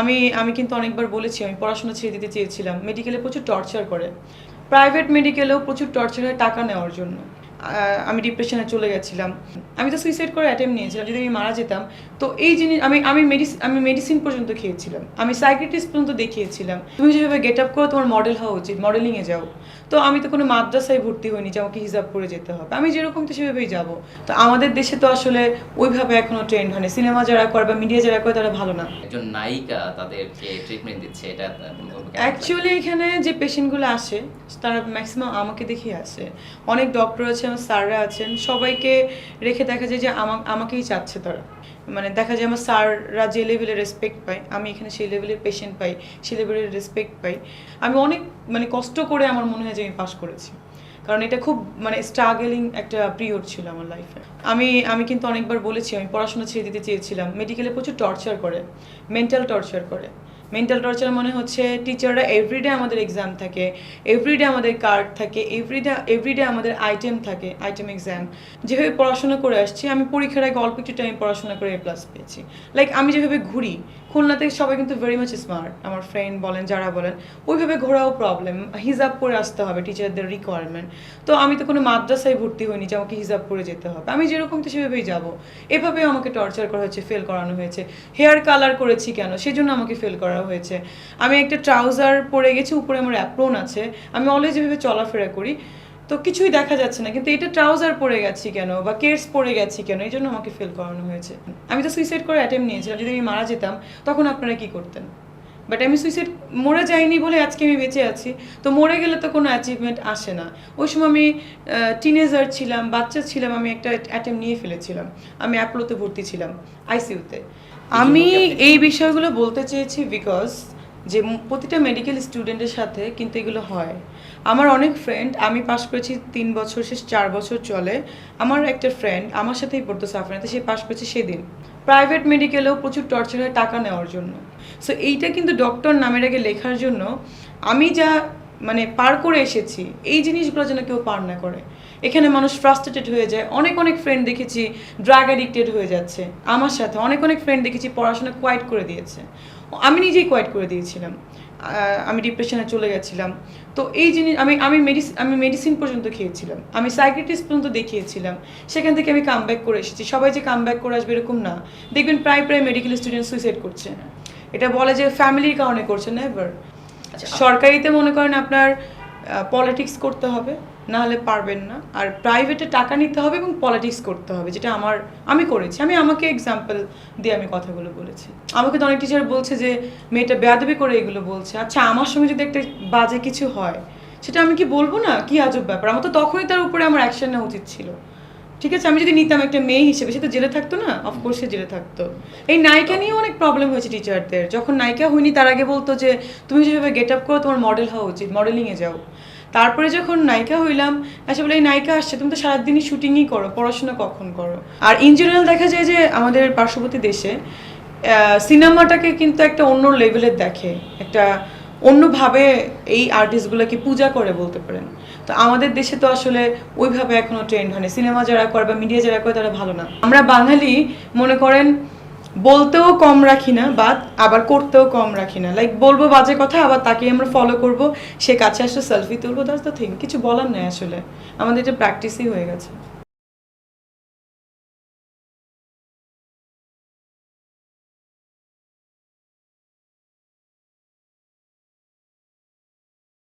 আমি আমি কিন্তু অনেকবার বলেছি, আমি পড়াশোনা ছেড়ে দিতে চেয়েছিলাম। মেডিকেলে প্রচুর টর্চার করে। প্রাইভেট মেডিকেলেও প্রচুর টর্চার হয় টাকা নেওয়ার জন্য। আমি ডিপ্রেশনে চলে গেছিলাম। আমি তো সুইসাইড করে অ্যাটেম্প নিয়েছিলাম যদি আমি মারা যেতাম। তো এই জিনিস আমি আমি মেডিসিন আমি মেডিসিন পর্যন্ত খেয়েছিলাম। আমি সাইকেট্রিস্ট পর্যন্ত দেখিয়েছিলাম। তুমি যেভাবে গেট আপ করো তোমার মডেল হওয়া উচিত মডেলিংয়ে যাও। তো আমি তো কোনো মাদ্রাসায় ভর্তি হইনি যে আমাকে হিসাব করে যেতে হবে। আমি যেরকম তো সেভাবেই যাব। তো আমাদের দেশে তো আসলে ওইভাবে এখনও ট্রেন্ড হয়নি সিনেমা যারা করে বা মিডিয়া যারা করে তারা ভালো না। একজন নায়িকা তাদেরকে ট্রিটমেন্ট দিচ্ছে এটা অ্যাকচুয়ালি এখানে যে পেশেন্টগুলো আসে তারা ম্যাক্সিমাম আমাকে দেখেই আসে। অনেক ডক্টর আছে আমার স্যাররা আছেন, সবাইকে রেখে দেখা যায় যে আমাকেই চাচ্ছে তারা। মানে দেখা যায় আমার স্যাররা যে লেভেলের রেসপেক্ট পাই আমি এখানে সেই লেভেলের পেশেন্ট পাই, সেই লেভেলের রেসপেক্ট পাই। আমি অনেক মানে কষ্ট করে আমার মনে হয় যে আমি পাশ করেছি। কারণ এটা খুব মানে স্ট্রাগলিং একটা পিরিয়ড ছিল আমার লাইফে আমি আমি কিন্তু অনেকবার বলেছি, আমি পড়াশোনা ছেড়ে দিতে চেয়েছিলাম। মেডিকেলে প্রচুর টর্চার করে মেন্টাল টর্চার করে। মেন্টাল টর্চার মনে হচ্ছে টিচাররা এভরিডে আমাদের এক্সাম থাকে এভরিডে আমাদের কার্ড থাকে এভরিডে এভরিডে আমাদের আইটেম থাকে আইটেম এক্সাম যেভাবে পড়াশোনা করে আসছি, আমি পরীক্ষার আগে অল্প একটু টাইম পড়াশোনা করে এ প্লাস পেয়েছি। লাইক আমি যেভাবে ঘুরি, খুলনাতে সবাই কিন্তু ভেরি মাচ স্মার্ট আমার ফ্রেন্ড বলেন, যারা বলেন, ওইভাবে ঘোরাও প্রবলেম হিজাব করে আসতে হবে টিচারদের রিকোয়ারমেন্ট তো আমি তো কোনো মাদ্রাসায় ভর্তি হইনি যে আমাকে হিজাব করে যেতে হবে। আমি যেরকম তো সেভাবেই যাব। এভাবেও আমাকে টর্চার করা হয়েছে ফেল করানো হয়েছে। হেয়ার কালার করেছি কেন? সেজন্য আমাকে ফেল করা হয়েছে। আমি একটা ট্রাউজার পরে গেছি, উপরে আমার অ্যাপ্রোন আছে। আমি অলওয়েজ যেভাবে চলাফেরা করি। তো কিছুই দেখা যাচ্ছে না, কিন্তু এটা ট্রাউজার পরে গেছি কেন বা কেটস পরে গেছি কেন, এই জন্য আমাকে ফেল করানো হয়েছে। আমি তো সুইসাইড করে অ্যাটেম্প নিয়েছিলাম, যদি আমি মারা যেতাম, তখন আপনারা কি করতেন? বাট আমি সুইসাইড মরে যাইনি বলে আজকে আমি বেঁচে আছি। তো মরে গেলে তো কোনো অ্যাচিভমেন্ট আসে না। ওই সময় আমি টিনেজার ছিলাম, বাচ্চা ছিলাম, আমি একটা অ্যাটেম্প নিয়ে ফেলেছিলাম। আমি অ্যাপলোতে ভর্তি ছিলাম আইসিইউতে আমি এই বিষয়গুলো বলতে চেয়েছি বিকজ যে প্রতিটা মেডিকেল স্টুডেন্টের সাথে কিন্তু এগুলো হয়। আমার অনেক ফ্রেন্ড আমি পাশ করেছি তিন বছর শেষ চার বছর চলে। আমার একটা ফ্রেন্ড আমার সাথেই পড়তো সাফরানাতে সে পাশ করেছে সেদিন। প্রাইভেট মেডিকেলেও প্রচুর টর্চার হয় টাকা নেওয়ার জন্য। সো এইটা কিন্তু ডক্টর নামের আগে লেখার জন্য আমি যা মানে পার করে এসেছি, এই জিনিসগুলো যেন কেউ পার না করে। এখানে মানুষ ফ্রাস্ট্রেটেড হয়ে যায়। অনেক অনেক ফ্রেন্ড দেখেছি ড্রাগ অ্যাডিক্টেড হয়ে যাচ্ছে। আমার সাথে অনেক অনেক ফ্রেন্ড দেখেছি পড়াশোনা কোয়াইট করে দিয়েছে। আমি নিজেই কোয়াইট করে দিয়েছিলাম। আমি ডিপ্রেশনে চলে গেছিলাম। তো এই জিনিস, আমি আমি মেডিসিন আমি মেডিসিন পর্যন্ত খেয়েছিলাম। আমি সাইকেট্রিস্ট পর্যন্ত দেখিয়েছিলাম। সেখান থেকে আমি কাম করে এসেছি। সবাই যে কাম করে আসবে এরকম না। দেখবেন প্রায় প্রায় মেডিকেল স্টুডেন্ট সুইসাইড করছে। এটা বলে যে ফ্যামিলির কারণে করছে। না এবার সরকারিতে মনে করেন আপনার পলিটিক্স করতে হবে না হলে পারবেন না। আর প্রাইভেটে টাকা নিতে হবে এবং পলিটিক্স করতে হবে, যেটা আমার, আমি করেছি। আমি আমাকে এক্সাম্পল দিয়ে আমি কথাগুলো বলেছি। আমাকে তো অনেক টিচার বলছে যে, মেয়েটা বেয়াদবি করে এগুলো বলছে। আচ্ছা আমার সঙ্গে যদি একটা বাজে কিছু হয়, সেটা আমি কি বলব না? কি আজব ব্যাপার? আমার তো তখনই তার উপরে আমার অ্যাকশন নেওয়া উচিত ছিল। ঠিক আছে, আমি যদি নিতাম একটা মেয়ে হিসেবে, সে তো জেলে থাকতো না? অফকোর্স সে জেলে থাকতো। এই নায়িকা নিয়েও অনেক প্রবলেম হয়েছে টিচারদের যখন নায়িকা হয়নি, তার আগে বলতো যে, তুমি যেভাবে গেট আপ করো, তোমার মডেল হওয়া উচিত মডেলিংয়ে যাও। তারপরে যখন নায়িকা হইলাম আচ্ছা বলে, এই নায়িকা আসছে, তুমি তো সারাদিনই শুটিংই করো, পড়াশোনা কখন করো? আর ইন জেনারেল দেখা যায় যে, আমাদের পার্শ্ববর্তী দেশে সিনেমাটাকে কিন্তু একটা অন্য লেভেলের দেখে। একটা অন্যভাবে এই আর্টিস্টগুলোকে পূজা করে বলতে পারেন। তো আমাদের দেশে তো আসলে ওইভাবে এখনও ট্রেন্ড হয়নি সিনেমা যারা করে বা মিডিয়া যারা করে তারা ভালো না। আমরা বাঙালি মনে করেন বলতেও কম রাখি না বা আবার করতেও কম রাখি না। লাইক বলব বাজে কথা, আবার তাকে আমরা ফলো করব। সে কাছে আসলে সেলফি তুলবো দ্যাটস দ্য থিং কিছু বলার নেই আসলে। আমাদের এটা প্র্যাকটিসই হয়ে গেছে।